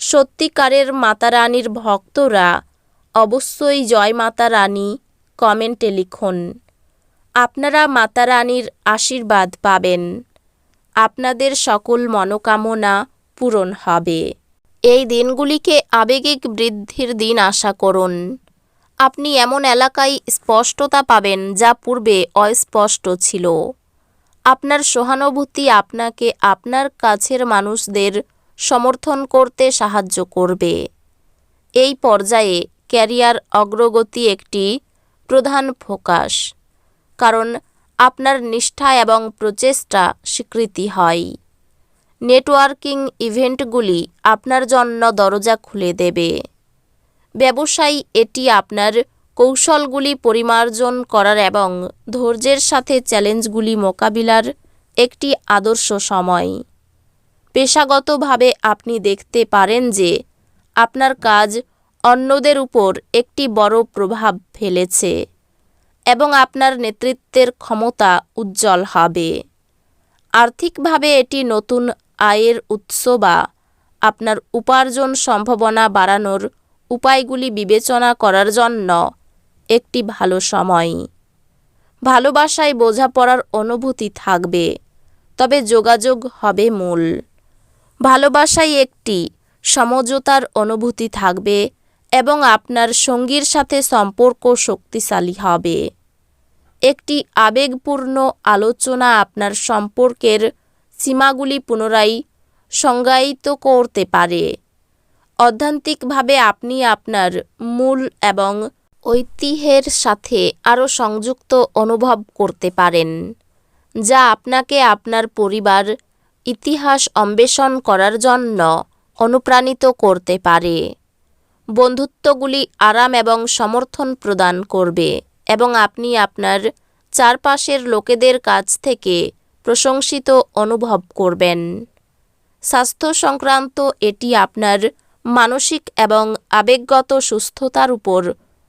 সত্যিকারের মাতা রানীর ভক্তরা অবশ্যই জয় মাতা রানী কমেন্টে লিখুন। আপনারা মাতা রানীর আশীর্বাদ পাবেন। আপনাদের সকল মনোকামনা পূরণ হবে। এই দিনগুলিকে আবেগিক বৃদ্ধির দিন আশা করুন। আপনি এমন এলাকায় স্পষ্টতা পাবেন যা পূর্বে অস্পষ্ট ছিল। আপনার সহানুভূতি আপনাকে আপনার কাছের মানুষদের সমর্থন করতে সাহায্য করবে। এই পর্যায়ে ক্যারিয়ার অগ্রগতি একটি প্রধান ফোকাস, কারণ আপনার নিষ্ঠা এবং প্রচেষ্টা স্বীকৃতি হয়। নেটওয়ার্কিং ইভেন্টগুলি আপনার জন্য দরজা খুলে দেবে। ব্যবসায়ী এটি আপনার কৌশলগুলি পরিমার্জন করার এবং ধৈর্যের সাথে চ্যালেঞ্জগুলি মোকাবিলার একটি আদর্শ সময়। পেশাগতভাবে আপনি দেখতে পারেন যে আপনার কাজ অন্যদের উপর একটি বড় প্রভাব ফেলেছে এবং আপনার নেতৃত্বের ক্ষমতা উজ্জ্বল হবে। আর্থিকভাবে এটি নতুন আয়ের উৎস বা আপনার উপার্জন সম্ভাবনা বাড়ানোর উপায়গুলি বিবেচনা করার জন্য একটি ভালো সময়। ভালোবাসায় বোঝাপড়ার অনুভূতি থাকবে, তবে যোগাযোগ হবে মূল। ভালোবাসায় একটি সমঝোতার অনুভূতি থাকবে এবং আপনার সঙ্গীর সাথে সম্পর্ক শক্তিশালী হবে। একটি আবেগপূর্ণ আলোচনা আপনার সম্পর্কের সীমাগুলি পুনরায় সংজ্ঞায়িত করতে পারে। অধ্যান্তিকভাবে আপনি আপনার মূল এবং ঐতিহ্যের সাথে আরও সংযুক্ত অনুভব করতে পারেন, যা আপনাকে আপনার পরিবার ইতিহাস অন্বেষণ করার জন্য অনুপ্রাণিত করতে পারে। বন্ধুত্বগুলি আরাম এবং সমর্থন প্রদান করবে এবং আপনি আপনার চারপাশের লোকেদের কাছ থেকে প্রশংসিত অনুভব করবেন। স্বাস্থ্য সংক্রান্ত এটি আপনার মানসিক এবং আবেগগত সুস্থতার উপর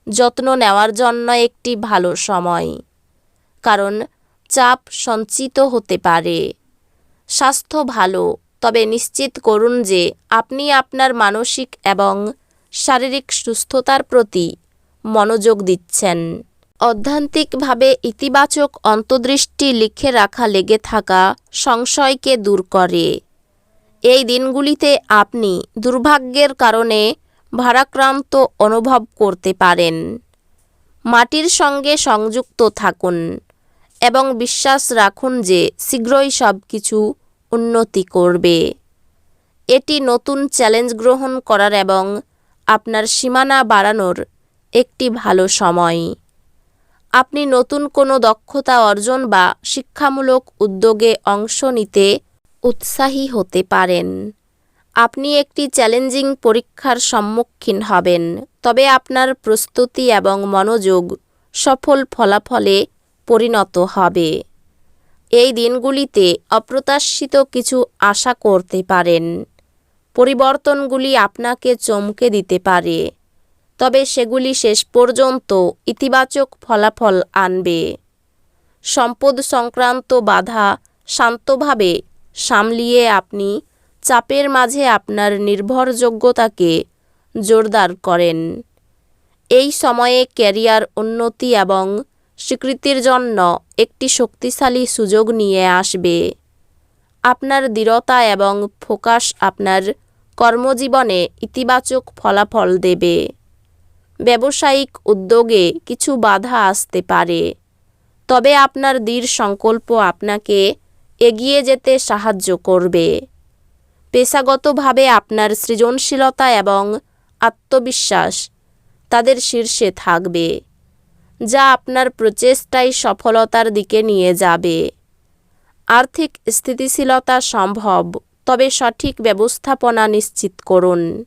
যত্ন নেওয়ার জন্য একটি ভালো সময়। কারণ চাপ সঞ্চিত হতে পারে। স্বাস্থ্য ভালো, তবে নিশ্চিত করুন যে আপনি আপনার মানসিক এবং শারীরিক সুস্থতার প্রতি মনোযোগ দিচ্ছেন। অধ্যান্তিকভাবে ইতিবাচক অন্তর্দৃষ্টি লিখে রাখা লেগে থাকা সংশয়কে দূর করে। এই দিনগুলিতে আপনি দুর্ভাগ্যের কারণে ভারাক্রান্ত অনুভব করতে পারেন। মাটির সঙ্গে সংযুক্ত থাকুন। এবং বিশ্বাস রাখুন যে শীঘ্রই সব কিছু উন্নতি করবে। এটি নতুন চ্যালেঞ্জ গ্রহণ করার এবং আপনার সীমানা বাড়ানোর একটি ভালো সময়। আপনি নতুন কোনো দক্ষতা অর্জন বা শিক্ষামূলক উদ্যোগে অংশ নিতে উৎসাহী হতে পারেন। আপনি একটি চ্যালেঞ্জিং পরীক্ষার সম্মুখীন হবেন, তবে আপনার প্রস্তুতি এবং মনোযোগ সফল ফলাফলে পরিণত হবে। এই দিনগুলিতে অপ্রত্যাশিত কিছু আশা করতে পারেন। পরিবর্তনগুলি আপনাকে চমকে দিতে পারে। তবে সেগুলি শেষ পর্যন্ত ইতিবাচক ফলাফল আনবে। সম্পদ সংক্রান্ত বাধা শান্তভাবে সামলিয়ে আপনি চাপের মাঝে আপনার নির্ভরযোগ্যতাকে জোরদার করেন। এই সময়ে ক্যারিয়ার উন্নতি এবং স্বীকৃতির জন্য একটি শক্তিশালী সুযোগ নিয়ে আসবে। আপনার দৃঢ়তা এবং ফোকাস আপনার কর্মজীবনে ইতিবাচক ফলাফল দেবে। ব্যবসায়িক উদ্যোগে কিছু বাধা আসতে পারে। তবে আপনার দৃঢ় সংকল্প আপনাকে এগিয়ে যেতে সাহায্য করবে। পেশাগতভাবে আপনার সৃজনশীলতা এবং আত্মবিশ্বাস তাদের শীর্ষে থাকবে। যা আপনার প্রচেষ্টায় সফলতার দিকে নিয়ে যাবে। আর্থিক স্থিতিশীলতা সম্ভব, তবে সঠিক ব্যবস্থাপনা নিশ্চিত করুন।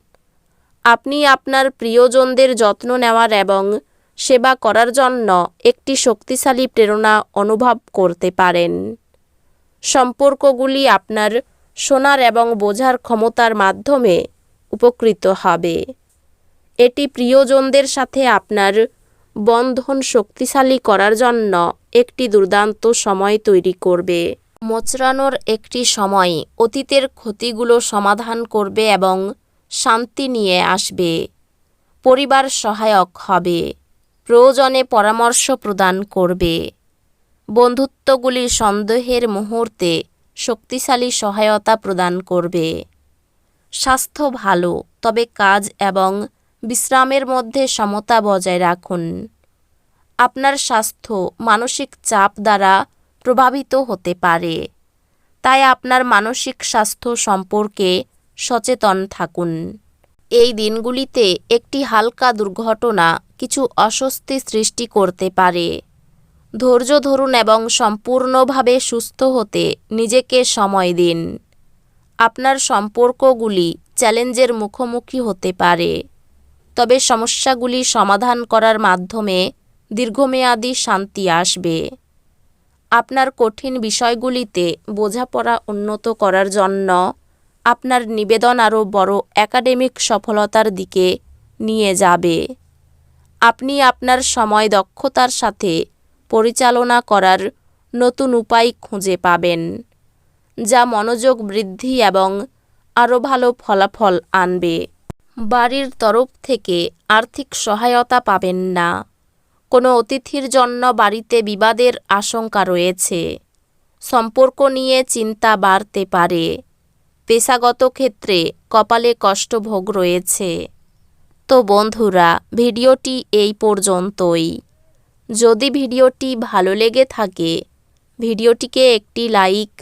আপনি আপনার প্রিয়জনদের যত্ন নেওয়ার এবং সেবা করার জন্য একটি শক্তিশালী প্রেরণা অনুভব করতে পারেন। সম্পর্কগুলি আপনার শোনার এবং বোঝার ক্ষমতার মাধ্যমে উপকৃত হবে। এটি প্রিয়জনদের সাথে আপনার বন্ধন শক্তিশালী করার জন্য একটি দুর্দান্ত সময় তৈরি করবে। মোচড়ানোর একটি সময় অতীতের ক্ষতিগুলো সমাধান করবে এবং শান্তি নিয়ে আসবে। পরিবার সহায়ক হবে। প্রয়োজনে পরামর্শ প্রদান করবে। বন্ধুত্বগুলি সন্দেহের মুহূর্তে শক্তিশালী সহায়তা প্রদান করবে। স্বাস্থ্য ভালো, তবে কাজ এবং বিশ্রামের মধ্যে সমতা বজায় রাখুন। আপনার স্বাস্থ্য মানসিক চাপ দ্বারা প্রভাবিত হতে পারে। তাই আপনার মানসিক স্বাস্থ্য সম্পর্কে সচেতন থাকুন। এই দিনগুলিতে একটি হালকা দুর্ঘটনা কিছু অস্বস্তি সৃষ্টি করতে পারে। ধৈর্য ধরুন এবং সম্পূর্ণভাবে সুস্থ হতে নিজেকে সময় দিন। আপনার সম্পর্কগুলি চ্যালেঞ্জের মুখোমুখি হতে পারে। তবে সমস্যাগুলি সমাধান করার মাধ্যমে দীর্ঘমেয়াদী শান্তি আসবে। আপনার কঠিন বিষয়গুলিতে বোঝাপড়া উন্নত করার জন্য আপনার নিবেদন আরও বড় একাডেমিক সফলতার দিকে নিয়ে যাবে। আপনি আপনার সময় দক্ষতার সাথে পরিচালনা করার নতুন উপায় খুঁজে পাবেন, যা মনোযোগ বৃদ্ধি এবং আরও ভালো ফলাফল আনবে। বাড়ির তরফ থেকে আর্থিক সহায়তা পাবেন না। কোনো অতিথির জন্য বাড়িতে বিবাদের আশঙ্কা রয়েছে। সম্পর্ক নিয়ে চিন্তা বাড়তে পারে। পেশাগত ক্ষেত্রে কপালে কষ্টভোগ রয়েছে। তো বন্ধুরা, ভিডিওটি এই পর্যন্তই। যদি ভিডিওটি ভালো লেগে থাকে, ভিডিওটিকে একটি লাইক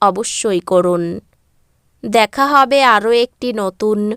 অবশ্যই করুন। দেখা হবে আরও একটি নতুন